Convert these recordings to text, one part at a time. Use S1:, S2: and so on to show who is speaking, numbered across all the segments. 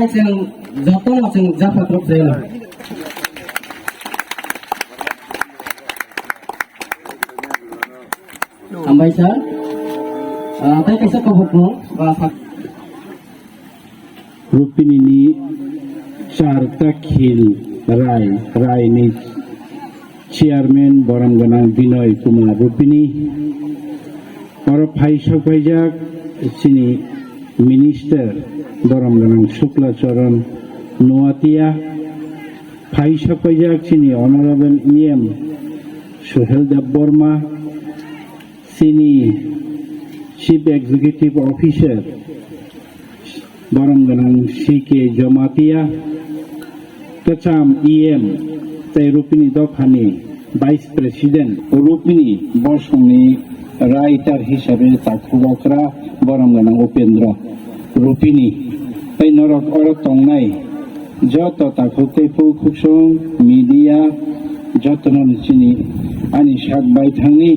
S1: আছেন যত আছেন জাফাত রব্দাইল Ambay sa uh, tayo kaysa kabot mo kapag
S2: Rupini ni Chartakhil Rai Rai ni chairman বরামগনা Binoy Kumar রূপিনী আমার ভাই সব ভাইজাক যিনি মিনিস্টার বরমগনা শুক্লাচরণ নোয়াতিয়া ফাইসক ফাইজাক চিনি অনারেবল ইএম, সোহেল দেব বর্মা চিনি, chief executive officer Barangganang CK Jamatia Kacham EM Tay Rupini Dokhani vice president. রূপিণী বর্ষণী, রাইটার হিসাবে তাকুবকরা বরমগানাং উপেন্দ্র। રૂપિની તઈ નરક અળક নাই। যত তাকতে ফুকুসং মিডিয়া যত্ন চিনি আনি সাত বাই থাকি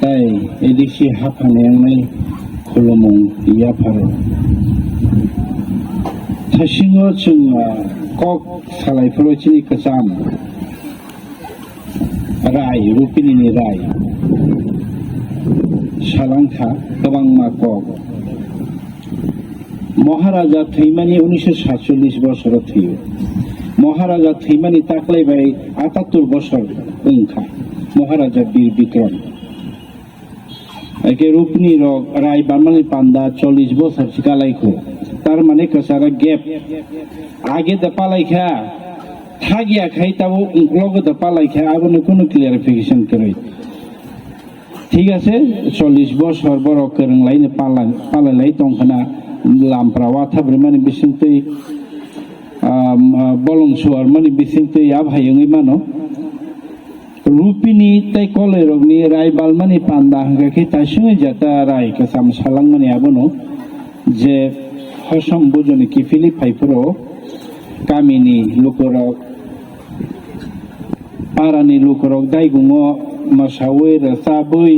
S2: তাই এদিকে হাফানায়াংনাই খলমং ইয়াফারো থাসিংহ চুঙা কক সালাইফোর চিনি কাসাম রাই রুপিনি রায় সালাংখা গোবাং মা কক। মহারাজা থৈমানি উনিশশো সাতচল্লিশ বছর থিও মহারাজা থৈমানি তাকলাই ভাই আটাত্তর বছর সংখ্যা মহারাজা বীর বিক্রম। একে রূপনি রক রায় বামালি পান্দা চল্লিশ বছর কালাইখো তার মানে কসারা গ্যাপ। আগে দা পালাইখা থাকিয়া খাই তাও লগে দা পালাইখা আগুনে কোনো ক্লিয়ারিফিকেশন করে। ঠিক আছে, চল্লিশ বছর বড় কেরং লাইনে পালা পালাইলাই তখন লামপ্রা ওয়াথাব্রে মানে বিসিংতৈ বলং সুয়ার মানে বিসিংতৈ আভায়ঙै মানো রূপিনী তাই কলে রগনি রায় বালমানি পান্দা হাঙ্গাকে তাই সঙ্গে যাতা রায় কাসাম সালাংমানি আবনো যে হসম বুজনি কি ফিলি ফাইফুরো গামিনি লুকরক পারানি লুকরক দাইগুङ মাসাওয়ে রাসা বই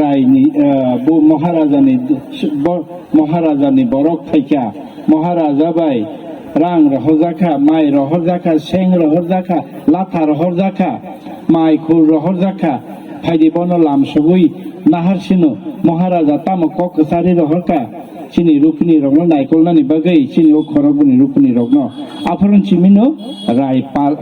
S2: রায়নি বু মহারাজানি মহারাজানি বরক ফাইকা মহারাজা বাই, রাং রহজাখা মাই রহজাখা সেং রহজাখা লাথা রহজাখা মাই খুল রহজাখা ফাইদি বন লাম সগুই, নাহার সিনো, মহারাজা তাম কক সারি রহরকা চিনি রুকনি রগ্ন, নাইকল নানি বাগৈ চিনি ও খরগুনি রুকনি রগ্ন। আফরন চিমিনো, রাই পাল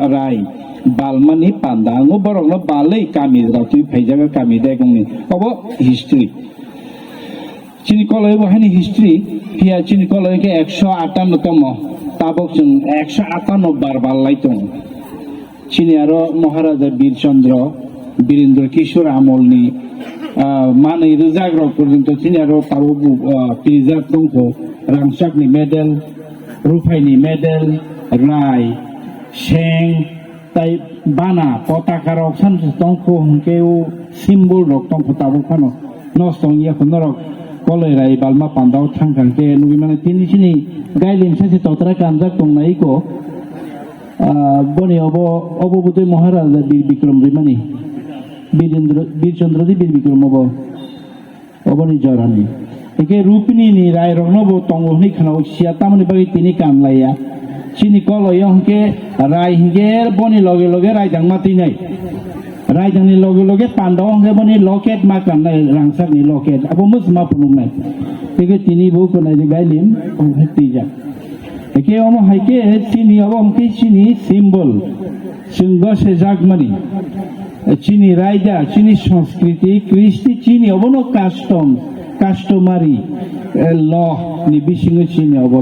S2: balmani panda ngo borok no balei kami ra tui phaija kami de gong ni obo history chini koloi bahani history hia chini koloi ke 158 তম তাবক চং 158 বার বাল্লাই চং চীনে আরও মহারাজা বীরচন্দ্র বীরেন্দ্র কিশোর আমল নি মানে রোজাগ্র পর্যন্ত চীনে আরও তাবক পিরিজার দংখ রামসাকনি মেডেল রুফাইনি মেডেল রায় সেন তাই বানা পতাকা রক সামসং কেউ সিম্বল রক তং তাবো খানো নস্তং ইয়া খো নরক কলে রাই বালমা পান্দাও থাংখাং কে নুগি মানে তিনি সিনি গাইলিম সাসে ততরা কামজাক তংনাই কো বনে অব অববোধে মহারাজা বীর বিক্রম রিমানি বীরেন্দ্র বীরচন্দ্রজি বীর বিক্রম অব, অবনি জরানি একে রূপনি নি রায় রগ্নব তঙ্গনি খানাও সিয়া তামনি বাগি তিনি কামলাইয়া। সিনি কলয় হংকে রায় হিগের বনি লগে লগে রায়দাং মাতি নাই। রায়দাংনি লগে লগে পান্ডাও হংকে বনি লকেট মা কামনাই রাংসাকনি লকেট। আবো মুস মা ফুনুং নাই। একে তিনি বউ কোনাই গাইলিম হংকে তিজা একে অম হাইকে চিনি অব অমকে চিনি সিম্বল সিংহ সে জাগমানি চিনি রায়দা চিনি সংস্কৃতি, কৃষ্টি চিনি অবন custom customary law ni bisingo chini obo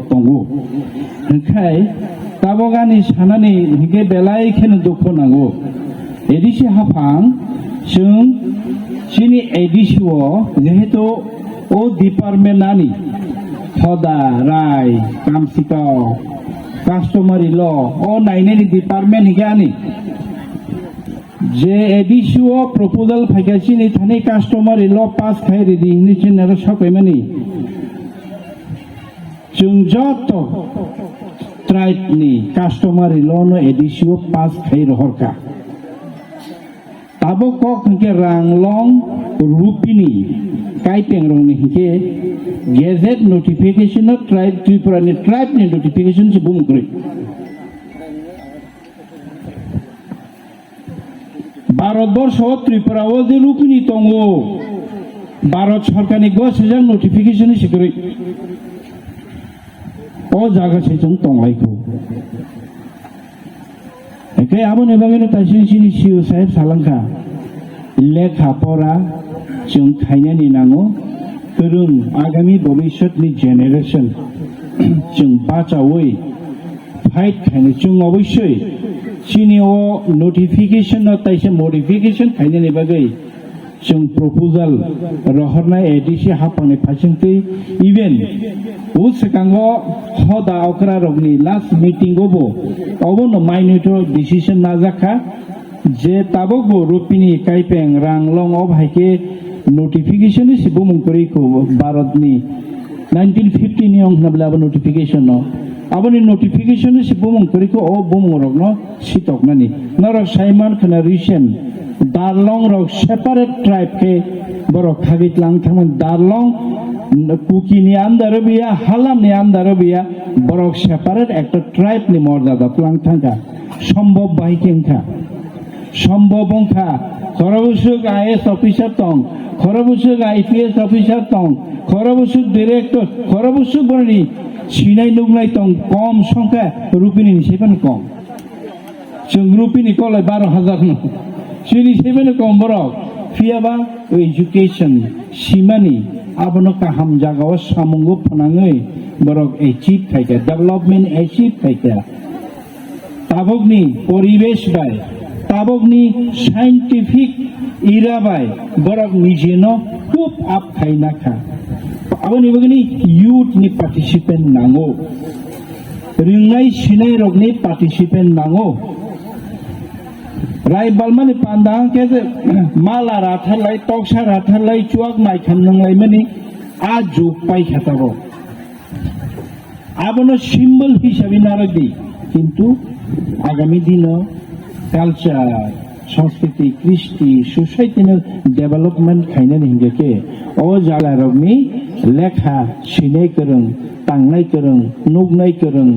S2: गावबागावनि साननानै हिगे बेलायखेनो दख'नांगौ एदिसि हाफां जों जोंनि एदिसिअ যেহেতু ও ডিপার্টমেন্টানি সদা রায় কামসিক কাস্টমারি ল, ও নাইনে ডিপার্টমেন্ট হিগে আনি যে এডিসিও প্রপোজাল ফাইকাছি নি থানি কাস্টমারি ল পাস খাই রেডি হিনি চিনার সকই চুং যত ત્રાઇતની કાસ્ટમર લોન એડિશિયો પાસ થઈ રહરકા તાબો કોક કે રાંગલોંગ રૂપીની કાઈ પેંગરોંગ ને કે gazette notification of tribe Tripura ને ટ્રાઇબ ને નોટિફિકેશન છે બૂમ કરી ভারতবর্ষ ত্রিপুরাও যে রূপনী তঙ্গ ভারত সরকারি গছ হাজার নোটিফিকেশন শিখরে 어자가세정동아이고 그 아버지 방에는 다신신이 시우사에 살랑카 লেখাপড়া 지금 খাইনা নিনাঙ্গো 그런 আগামী ভবিষ্যৎনি জেনারেশন जों বাঁচাওই ফাইট খাইনে जों অবশ্যই চিনিও নোটিফিকেশন তাইসে মডিফিকেশন খাইনে নেবাগৈ जों प्रपोजाल रहरनाय एडिसि हापांनि फारसेंथै इभेन उ सिगाङाव हदा अक्रा रगनि लास्ट मिटिंगआवबो अबनो माइनट डिसिसन नाजाखा যে তাবক রুপিনি কাইপেং রাংলং অ ভাইকে নোটিফিকেশন সিবো মুংকরি কো ভারতনি 1950 ni ong nabla abo notification no abo ni notification si bumong kori ko o bumong rok no sitok nani narok saiman khana recent darlong rok separate tribe ke borok khagit lang darlong Kuki ni andaro biya halam ni andaro biya borok separate একটা tribe ni মর্যাদা প্লাং থাকা সম্ভব বাহিকেংখা সম্ভব অংখা খরবসুক IAS officer টং খরবসুক আইপিএস অফিসার টং খরবসুক ডিরেক্টর খরবসুক 시나이 농라이 똥 껌, 성가, 루피니 세번 껌. 지금 루피니 꼴라이 바로 하자구나. 시니 세번을 껌 보러, 피아바, 에듀케이션, 시마니, 아버노카 함자가와 사몽고 포낭의 বরং এই চিপ থাকে ডেভেলপমেন্ট অ্যাচিভ থাকে তাবগ্নি পরিবেশ বাই তাবগ্নি সাইন্টিফিক ইরা বাই বরং নিজে খুব আপ খাই না খা 아버님은 이웃니 파티시펜 나고 링나이 시내록니 파티시펜 나고 রাই বালমানি পান্দাং কে যে মালা রাথারলাই টকসা রাথারলাই চুয়াক মাই খামনাংলাই মানে আ যুগ পাই খেতাব আবনো সিম্বল হিসাবে নারদি কিন্তু আগামী দিন কালচার সংস্কৃতি কৃষ্টি সোসাইটি ডেভেলপমেন্ট খাইনে হিংগে ও জালা রবনি लेखा सिनाय गोरों बांनाय गोरों नुगनाय गोरों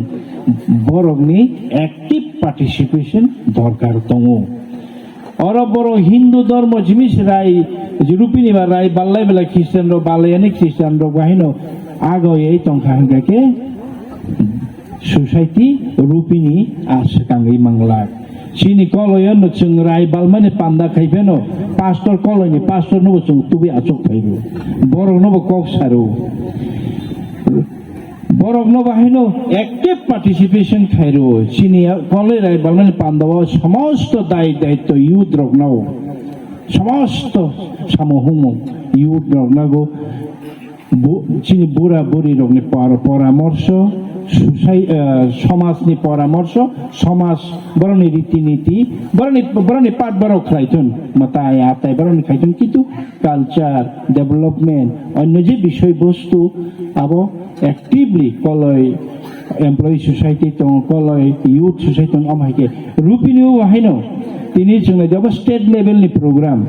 S2: बर'नि एक्टिभ पार्टिसिपेशन दरकार दङ अर बर' हिन्दु धर्म जिनिस राय रुपिनिबा राय बाल्लाय बेला ख्रिस्टान र बालायानो ख्रिस्टान र बाहिनो आगयै टंखा हांगाके सोसाइटि रुपिनि आसकाङै मांलाग rai balmani panda khaibeno pastor koloy ni pastor no chung tubi achok khaibu borok no kok saru borok no bahino active participation খাইরো চিনি কলে রাই বালমানি পান্দাও সমস্ত দায় দায়িত্ব ইউথ রক নাও সমস্ত সামহুম ইউথ রক নাগো চিনি বুড়া বুড়ি রকনি পরামর্শ সমাজ নি পরামর্শ, সমাজ বরণে রীতিনীতি, বরণে বরণে পাট বড় খাইতুন, মাতায় আতায় বরণ খাইতুন। কিন্তু কালচার ডেভেলপমেন্ট অন্য যে বিষয়বস্তু, আবো অ্যাক্টিভলি কলয় এমপ্লয়ি সোসাইটি তো, কলয় ইউথ সোসাইটি আমাকে রূপিনীয় আহেন তিনি চুনে যাব স্টেট লেভেলনি প্রোগ্রাম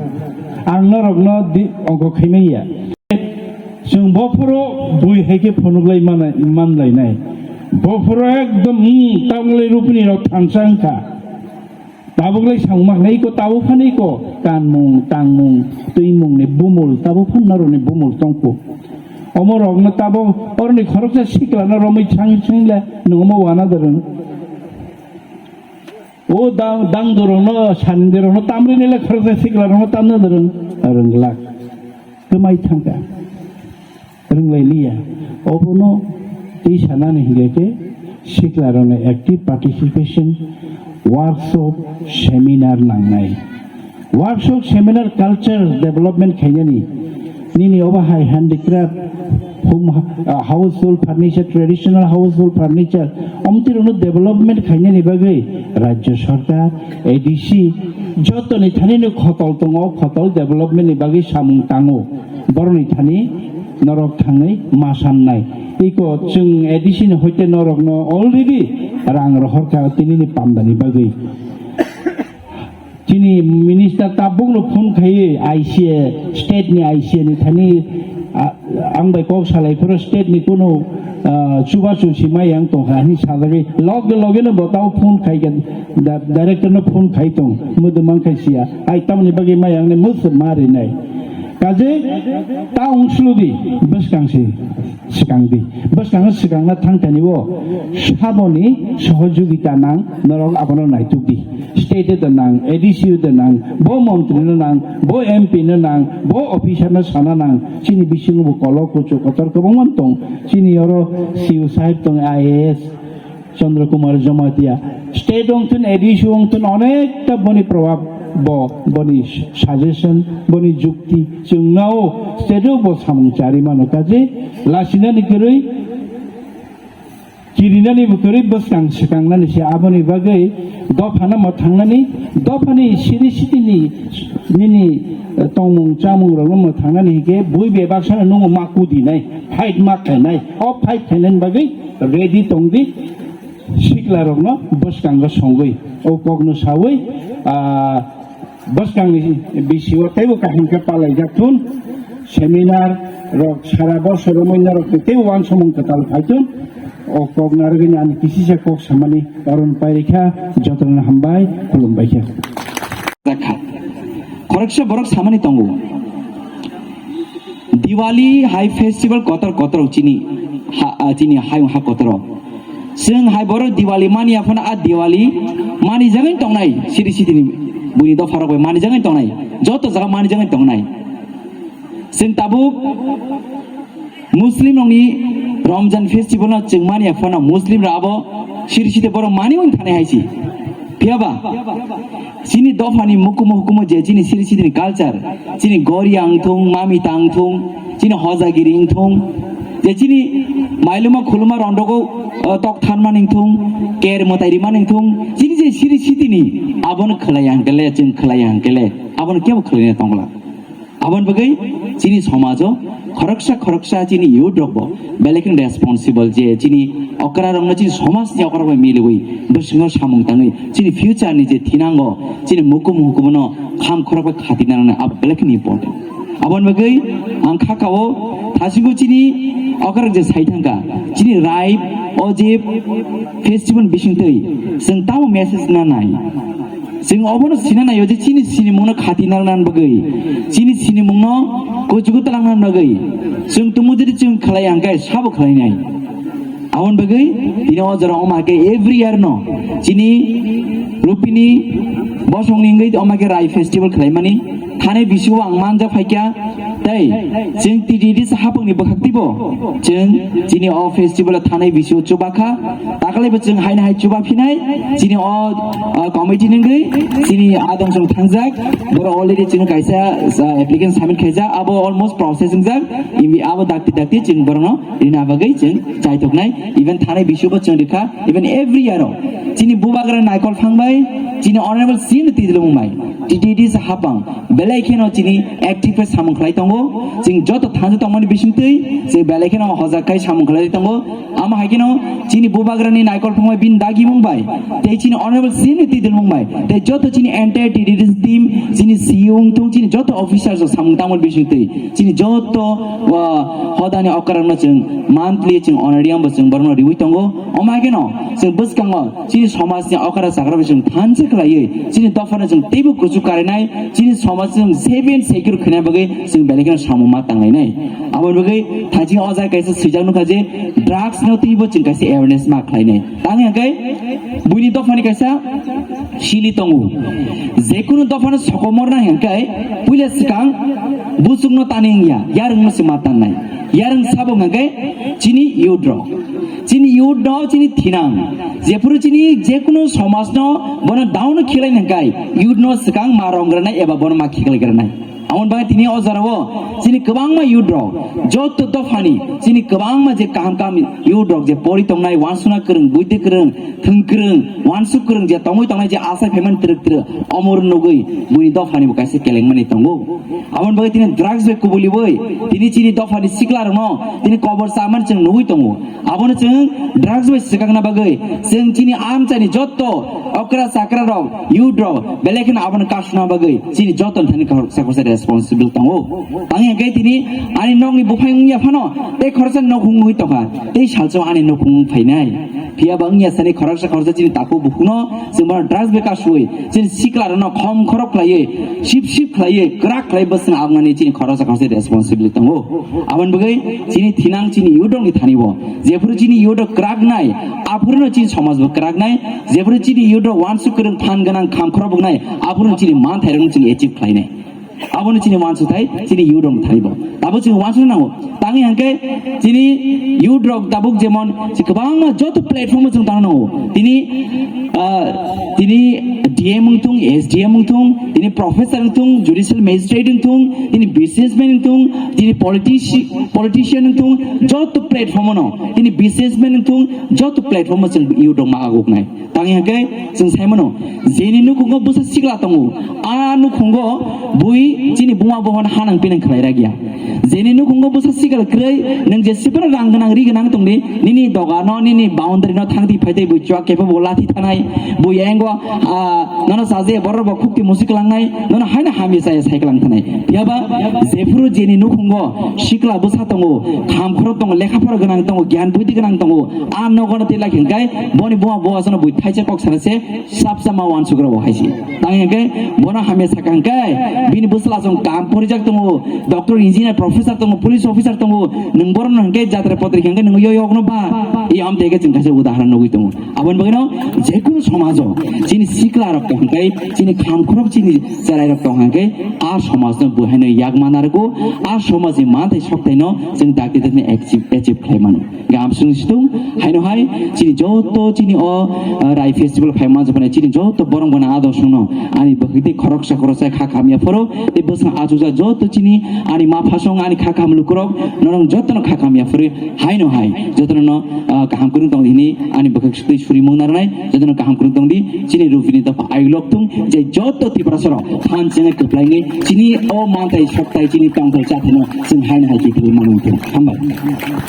S2: আংন রগ্ন অঙ্ক খাইমাইয়া जों बफोराव ফোনগুলাই हायखे फनुगलाय मानलायनाय বফর একদম তাবলাই রূপনি রথানসাংখা তাবগলাই সাংমাখনাই কো তাবো ফানাই কো। কান মুং তাং মুং, তুই মুং নে বুমল তাবো ফান্নার নে বুমল তংকো অমর অগ্ন তাবো অরনি খরকসা শিখলা না রমই ছাং ছাংলা, নম ওয়ানা দরন ও দাং দাং দরন সানদের ন তামরি নেলে খরকসা শিখলা ন তামনা দরন রংলা কমাই থাকা রংলাই লিয়া, অবনো এই সেনানিহিলাকে শিখলারণে একটি পার্টিসিপেশন ওয়ার্কশপ সেমিনার নাম নাই। ওয়ার্কশপ সেমিনার কালচার ডেভেলপমেন্ট খাইজানি নিনি অবাহাই handicraft home household furniture traditional household furniture অমতির অনু ডেভেলপমেন্ট খাইনে নিবাগে রাজ্য সরকার এডিসি যত নিথানি খতল তঙ খতল ডেভেলপমেন্ট নিবাগে সামুং তাঙো। বড় নিথানি नरक थाङै मासाननाय इको जों एडिसिन हयते नरकनो अलरेडि रां रहरखा तिनिनि पामदानि बागै তিনি chini minister tabung lo phone khaye ICA state ni ICA ni thani ang bai kok salai pro state ni kono chuba chu si mai yang tong ha ni salari log log na botao phone khai gan কাজে তা অংশলদি বসকাংসি সিকাংদি বসকাং সিকাংনা থাংতানিব সাবনি সহযোগিতা নাং, নরক আপনার নাইতুকদি স্টেটে দ নাং এডিসিউ দ নাং, ব মন্ত্রী নাং, ব এমপি নাং, ব অফিসার সানা নাং। চিনি বিশিং কল কুচু কতর কবমান তং চিনি অর সিউ সাহেব তং আইএএস চন্দ্রকুমার জমাতিয়া। স্টেট অংতুন এডিসিউ অংতুন অনেকটা বনি প্রভাব ব, বনি সাজেশন, বনি যুক্তি চিংনাও সেরেও ব সামংচারি মানো কাজে। লাসিনানি কেরই, কিরিনানি বুকরি বসকাং সেকাংনানি সে আবনি বাগে। দফানা মত থাংনানি দফানি সিরি সিটিনি নিনি, তংমং চামং রং মত থাংনানি হিকে বই বেবাসানা নং মাকুদি নাই হাইট মাকাই নাই। অফ হাইট থাইনান বাগে, রেডি তংদি, শিকলা রগ্ন বসকাঙ্গ সঙ্গই ও কগ্ন সাউই आ बसकांनि बिसिव तेबो काहिनका पालाय जाथुन सेमिनार रक सारा बसर मैना रक तेबो वान समं कताल फाइथुन अ कग नारगनि आनि किसिसे कग सामानि अरुण पाइरेखा जतन हामबाय खुलुमबायखा
S3: zakha koreksa borok samani tongo diwali hai festival kotor kotor chini ha ah, chini hai ha kotor जों हाय बर' दिवाली मानि आफाना आ दिवाली मानि जागोन तंनाय सिरि सिरिनि বুড়ি do farak মানি mani তো নাই যত জায়গা মানি mani তো নাই nai. Sin tabuk, muslim Ramzan festival না চেংমানি এফনা মুসলিমরা আবো শিরশিতে বড় মানি মন থানে হাইছি পিয়াবা চিনি দফানি মুকুম হুকুম যে চিনি শিরশিদিন কালচার চিনি গরি আংথুং মামি তাংথুং চিনি হজাগিরি ইংথুং যে চিনি মাইলুমা খুলুমা রন্ডগো তক থানমা নিংথুং কের মতাইরিমা নিংথুং চিনি যে সিরি সিদিনি আবন খলাই আঙ্কেলে जों খলাই আঙ্কেলে, আবন কেউ খলাই তংলা। আবন বগৈ চিনি সমাজ খরকসা খরকসা চিনি ইউ দ্রব্য বেলেকিন রেসপন্সিবল যে চিনি অকরা রং চিনি সমাজ যে অকরা মিলুই বসঙ্গ সামুং তাঙৈ চিনি ফিউচার ni যে থিনাঙ্গ চিনি মুকুম হুকুমন, খাম খরক খাতিনানা আব বেলেকিন ইম্পর্টেন্ট আবন বগৈ আং খাকাও 어집 페스티벌 미싱들이 생 다음 메시지 나나이 생 어버는 시나나 요지 진이 시니몽나 가디나란 버거이 진이 시니몽나 고지고 따라난 버거이 생 동무들이 지금 클라이 안가이 사보 클라이 나이 아원 버거이 이나 어저랑 엄마게 에브리 이어 노 진이 루피니 বসংনি অমাকে রাই ফেস্টিভেল খেলাই মানে থানে বিশু আং মানজা ফাইকা তাই চেং তি রিডিস হাপংনি বখাক দিব চেং চিনি অ ফেস্টিভ্যাল থানাই বিসি চুবাখা তাকালাইবো চেং হাইনা হাই চুবা ফিনাই জিনি অ কমিটি নঙ্গি জিনি আদম সং থানজাক বড় অলরেডি চিনি কাইসা অ্যাপ্লিকেন্ট সাবমিট খাইজা আব অলমোস্ট প্রসেসিং জাক ইমি, আব দাকতি দাকতি চিন বরং রিনা বাগাই চাই তোক নাই ইভেন থানাই বিসিবো চিন রেখা ইভেন এভরি ইয়ারও চিনি বুবাগরা নাইকল ফাংবাই chini honorable sin ti dilu mai ttd sa hapang belai kheno chini active pe samung khlai tongo ching joto thanju tongmani bisim tei se belai kheno hojakai samung khlai tongo ama haikino chini bubagrani naikol phongmai bin dagi mumbai tei chini honorable sin ti dilu mumbai tei joto chini entire ttd team chini siung tung chini joto officers samung tamol bisim tei chini joto hodani okaramna ching monthly ching honorarium ching borno riwi tongo ama haikino ching buskango chini samaj ni okara sagra bisim thanse खालायै जिनि दफानो जों तेबो कुचु कारेनाय जिनि समाजजों seven secure खोनाय बगै जों बेलेगन सामु मा तांनायनाय आबर बगै थाजि अजा कायसे सुइजांनु खाजे drugs न तिबो जों कायसे एवेरनेस मा खालायनाय तांगे हागै बुनि दफानि कायसा सिलि तंगु जेकुनु दफानो सकमर ना हेंकाय पुइले सिकां बुसुंनो तानिंया यारंनो सिमा तांनाय yarang sabo mangai chini yudro chini yudro chini thinang jepuru chini jekuno somasno bona down khilai nangai yudno skang marong grana eba bona ma khigal grana বন মা খিগলাই গ্রানাই amon ba tini ozarao sini kebangma yudro jot dofani sini kebangma je kaham kam yudro je pori tongnai wansuna kereng buide kereng thung kereng wansu kereng je tongoi tongnai je asa payment truk truk amor nugui buni dofani bukai se keleng mani tongo amon ba tini drugs be kubuli boy tini chini dofani siklar no tini cover saman cheng nugui tongo abon cheng drugs be sikagna bagai cheng chini am chani jotto okra sakra rok yudro belekin abon kasna bagai chini joton thani sakose responsible tongo tini ani nong ni bufai ngya phano te khorsa no khung hui toka te salcho ani no khung phainai pia bang ya sani khorsa khorsa chini tapu bukno singbar drugs be ka sui chini siklar no khom khorok laye ship ship laye krak lai basna abngani chini khorsa khorsa responsible tongo abon bagai chini thinang chini yudong ni thanibo jefuru chini yudo krak nai apurno chini সমাজ করাক নাই যেফোর চিনি ইউড্র one সুকরং fun গানাং খাম খরবক নাই আপurno চিনি মান থাইরং চিনি এচিভ খাই নাই abon chini wansu thai chini yudong thaibo tabo chini wansu nango tangi hangke chini yudrog tabuk jemon si kabang joto platform chung tano tini ah, tini DM tung SDM tung tini professor tung judicial magistrate tung tini businessman tung tini politician politician tung joto platform no tini businessman tung joto platform chung yudong ma aguk nai tangi hangke chung saimono jeni nu busa sigla tongo anu kungo bui chini bunga bohon hanang pinang khlaira gya jeni nu busa sigal krei nang je sipra rang ganang ri ganang tongni nini doga no nini boundary no thangti phaite bui chwa kepa bola thi thanai bui enggo nono saje borro bo khukti musik langnai nono haina hami sai sai klang thanai yaba jefuru jeni nu kungo sikla busa tongo kham khoro tongo lekha phara ganang tongo gyan buddhi ganang tongo a no gono tela khingai boni bunga boha bui paisa kok sarase sap sama wan sugro bo haisi tang yake bona hame sakang kai bin busla song kam porijak tongo doctor engineer professor tongo police officer tongo nung boron hangke jatra potri hangke nung yo yogno ba i am tege jing kase udaharan nogi tongo abon bagno je kono somajo jini sikla rok tong kai jini kham khorok jini jarai rok tong hangke a somaj no buhaino yak manar ko a somaj e mantai soktai no jing dakte dene achieve achieve khai manu gam sung situng haino hai jini joto jini o rai festival phai ma jone chini jo to borong bona ado suno ani bhakti khoroksa khorosai kha khamya phoro te bosna aju ja jo to chini ani ma phasong ani kha kham lukrok norong jotno kha khamya phori hai no hai jotno no kaham kurung tong dini ani bhakti shuri mongnar nai jotno kaham kurung tong di chini rupini da ai lok tung je jotto ti prasoro khan chene kuplai ni chini o mantai shaktai chini tong thai cha thino sin hai no hai ki thini manung thamba